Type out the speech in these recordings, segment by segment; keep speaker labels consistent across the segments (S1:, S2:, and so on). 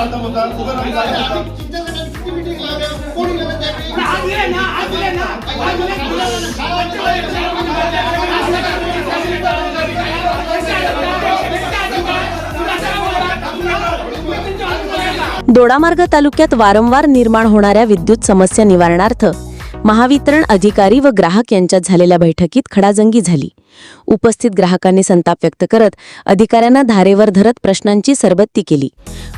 S1: आता होता उभं राहून होता.
S2: दोडामार्ग तालुक्यात वारंवार निर्माण होणाऱ्या विद्युत समस्या निवारणार्थ महावितरण अधिकारी व ग्राहक यांच्यात झालेल्या बैठकीत खडाजंगी झाली. उपस्थित ग्राहकांनी संताप व्यक्त करत अधिकाऱ्यांना धारेवर धरत प्रश्नांची सरबत्ती केली.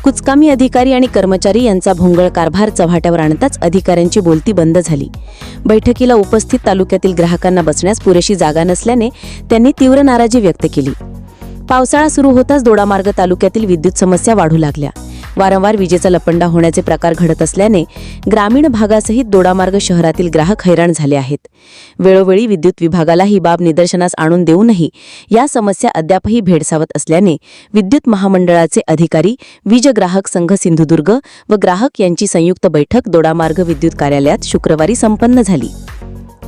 S2: कुचकामी अधिकारी आणि कर्मचारी यांचा भोंगळ कारभार चव्हाट्यावर आणताच अधिकाऱ्यांची बोलती बंद झाली. बैठकीला उपस्थित तालुक्यातील ग्राहकांना बसण्यास पुरेशी जागा नसल्याने त्यांनी तीव्र नाराजी व्यक्त केली. पावसाळा सुरू होताच दोडामार्ग तालुक्यातील विद्युत समस्या वाढू लागल्या. वारंवार विजेचा लपंडा होण्याचे प्रकार घडत असल्याने ग्रामीण भागासहित दोडामार्ग शहरातील ग्राहक हैराण झाले आहेत. वेळोवेळी विद्युत विभागाला ही बाब निदर्शनास आणून देऊनही या समस्या अद्यापही भेडसावत असल्याने विद्युत महामंडळाचे अधिकारी वीज ग्राहक संघ सिंधुदुर्ग व ग्राहक यांची संयुक्त बैठक दोडामार्ग विद्युत कार्यालयात शुक्रवारी संपन्न झाली.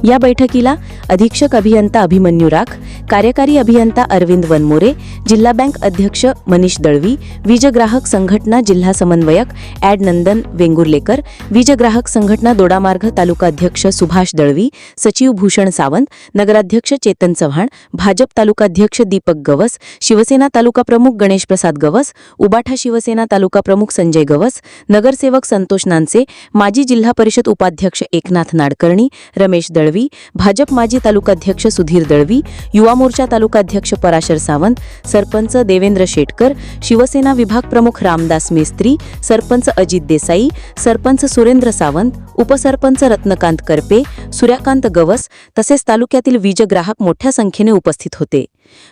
S2: या बैठकीला अधीक्षक अभियंता अभिमन्यू राख कार्यकारी अभियंता अरविंद वनमोरे जिल्हा बँक अध्यक्ष मनीष दळवी वीज ग्राहक संघटना जिल्हा समन्वयक ॲड नंदन वेंगुर्लेकर वीज ग्राहक संघटना दोडामार्ग तालुका अध्यक्ष सुभाष दळवी सचिव भूषण सावंत नगराध्यक्ष चेतन चव्हाण भाजप तालुकाध्यक्ष दीपक गवस शिवसेना तालुका प्रमुख गणेश प्रसाद गवस उबाठा शिवसेना तालुका प्रमुख संजय गवस नगरसेवक संतोष नानसे माजी जिल्हा परिषद उपाध्यक्ष एकनाथ नाडकर्णी रमेश दळवी भाजप माजी तालुकाध्यक्ष सुधीर दळवी युवा मोर्चा तालुकाध्यक्ष पराशर सावंत सरपंच देवेंद्र शेटकर शिवसेना विभाग प्रमुख रामदास मेस्त्री सरपंच अजित देसाई सरपंच सुरेंद्र सावंत उपसरपंच रत्नकांत करपे सूर्यकांत गवस तसेच तालुक्यातील वीज ग्राहक मोठ्या संख्येने उपस्थित होते.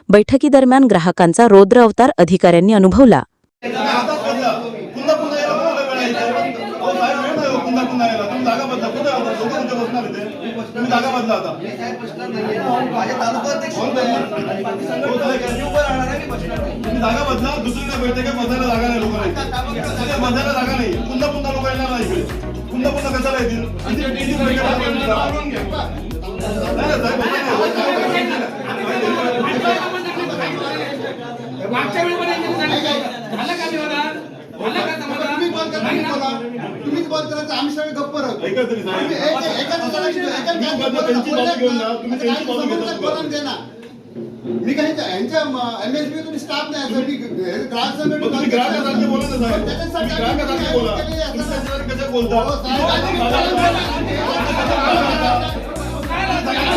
S2: बैठकीदरम्यान ग्राहकांचा रौद्र अवतार अधिकाऱ्यांनी अनुभवला
S1: आता बदला. पुन्हा पुन्हा यायला कोणाला वेळ आहे इथे? अहो, साहेब, वेळ नाही हो पुन्हा पुन्हा यायला. तुम्ही जागा बदला. कुठे आता? लोकं तुमच्या बसणार इथे. तुम्ही जागा बदला आता.
S3: माझे तालुका अध्यक्ष
S1: कोण
S3: उभे
S1: बदला?
S3: आहे.
S1: हो, साहेब.
S3: मी उभं राहणार आहे, मी बसणार नाही.
S1: तुम्ही जागा बदला दुसरीकडे बैठक आहे बसायला जागा नाही लोकांना. बसायला जागा नाही. पुन्हा पुन्हा लोक येणार नाही इकडे. पुन्हा पुन्हा कशाला येतील किती- किती बैठका आपण करा. नाही ना, साहेब, बसा ना.
S4: मागच्या वेळेमध्ये यांनी सांगितलं. झालं का विवाद? झालं का समाधान?
S5: तुम्ही बंद करा, तुम्ही बोला. तुम्हीच बंद करायचं आम्ही सगळे गप्प राहू
S1: ऐका तरी साहेब.
S5: तुम्ही एक- एक- एकाच जणाला- एकाच
S1: तुम्ही
S5: जणाला
S1: बदला, त्यांची
S5: बोलत
S1: बाजू घेऊन जा.
S5: ना.
S1: तुम्ही
S5: आता
S1: त्यांची
S5: काय
S1: बाजू घेता
S5: समोरच्यात मी काही यांच्या एमएसपी तुम्ही स्टाफ नाही असं मी ग्राहक संघटना
S1: ग्राहकासारखे साहेब. ग्राहकासारखे बोला. बोलता?
S5: हो, साहेब, आधी मी बोलतो.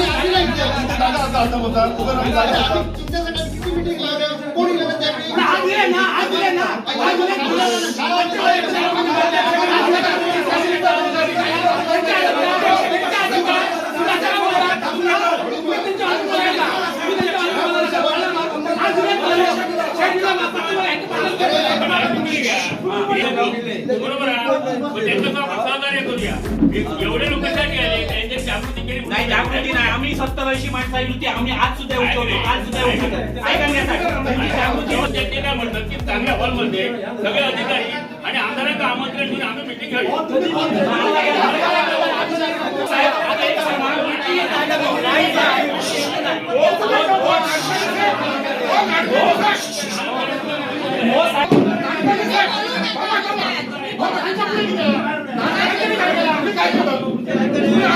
S5: आधी नाही केलं.
S1: तुमची जागा आता आता होता. उभं राहून जागा होता.
S5: आधी तुमच्यासाठी किती meeting लावल्या? कोणी गेलं त्यावेळी?
S4: आज दिले ना, आज दिले ना. आज दिले ना.
S6: बरोबर आहे. त्यांचं आपण सहकार्य करूया. एवढे लोक कशासाठी आले
S7: नाही जागृती नाही. आम्ही सत्तर ऐंशी माणसं आली होती आम्ही आज सुद्धा उठवतो आज सुद्धा उठवतो ऐकण्यासाठी.
S6: आणि जागृती होते ते काय म्हणतात की चांगल्या हॉलमध्ये सगळे अधिकारी आणि आमदारांचं आमंत्रण घेऊन आम्ही मिटिंग घेऊ.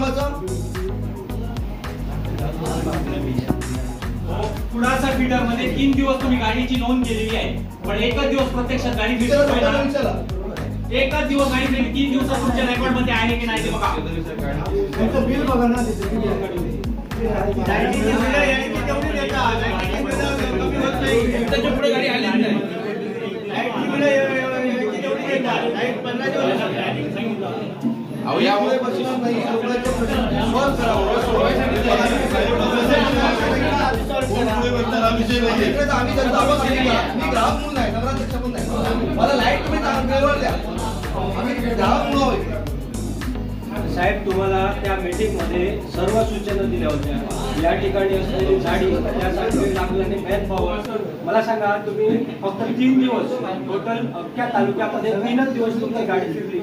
S3: कामाचं
S7: कुडाचा फीडरमध्ये तीन दिवस तुम्ही गाडीची नोंद केलेली आहे. पण एकच दिवस प्रत्यक्षात गाडी
S3: विचारा
S7: एकच दिवस गाडी फिरली तीन दिवसात तुमच्या रेकॉर्डमध्ये आहे की नाही ते बघा.
S3: बिल बघा ना गाडी आली नाही. लाईटची बिलं या- या- यायची तेवढी देतात. लाइट पंधरा दिवस यामुळे बसणार नाही. लोकांचे प्रश्न solve करावं.
S1: कोण पुढे बसणार? हा विषय नाहीये
S3: इकडे तर आम्ही जनता बस केली का? मी ग्राहक म्हणून आहे. नगराध्यक्ष म्हणून आहे. मला लाइट तुम्ही चांगलं वेळेवर द्या. आम्ही ग्राहक म्हणून आहोत.
S8: साहेब तुम्हाला त्या मीटिंगमध्ये सर्व सूचना दिल्या होत्या. या ठिकाणी असलेली झाडी त्यासाठी पॉवर मला सांगा तुम्ही फक्त तीन दिवस टोटल अख्ख्या तालुक्यामध्ये तीनच दिवस तुमची गाडी फिरली.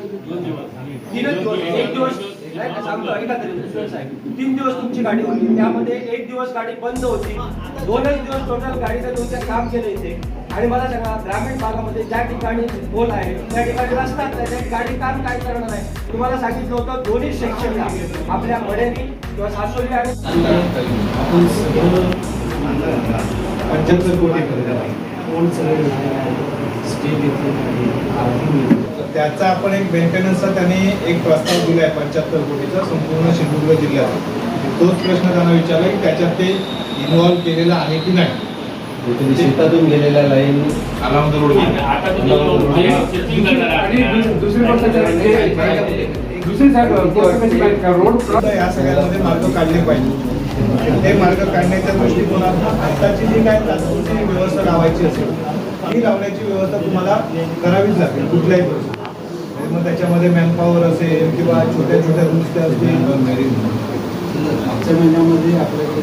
S8: तीनच दिवस एक दिवस नाही का, सांगतो ऐका तरी साहेब. तीन दिवस तुमची गाडी होती. त्यामध्ये एक दिवस गाडी बंद होती. दोनच दिवस टोटल गाडीचं तुमचं काम केलं इथे. आणि मला सांगा ग्रामीण भागामध्ये ज्या ठिकाणी पोल आहे त्या ठिकाणी रस्ताच नाही. त्या गाडी काम काय करणार आहे? तुम्हाला सांगितलं होतं दोन्ही सेक्शनला आपल्या मडेनी किंवा सासोली आणि
S9: पंच्याहत्तर कोटी त्याचा आपण एक मेंटेनन्सचा त्यांनी एक प्रस्ताव दिलाय पंच्याहत्तर कोटीचा संपूर्ण सिंधुदुर्ग जिल्ह्यात तोच प्रश्न त्यांना विचारला की त्याच्यात ते इन्व्हॉल्व केलेला आहे की नाही?
S8: शेतातून गेलेल्या लाईन.
S9: रोड
S6: आहात.
S10: दुसरी गोष्ट दुसरी रोड
S9: या सगळ्यामध्ये मार्ग काढले पाहिजे. ते मार्ग काढण्याच्या दृष्टिकोनातून आताची जी काय तात्पुरती व्यवस्था लावायची असेल ती लावण्याची व्यवस्था तुम्हाला करावीच लागेल कुठल्याही आणि मग त्याच्यामध्ये मॅनपॉवर असेल किंवा छोट्या छोट्या दुरुस्त्या असतील.
S10: मागच्या महिन्यामध्ये आपल्याकडे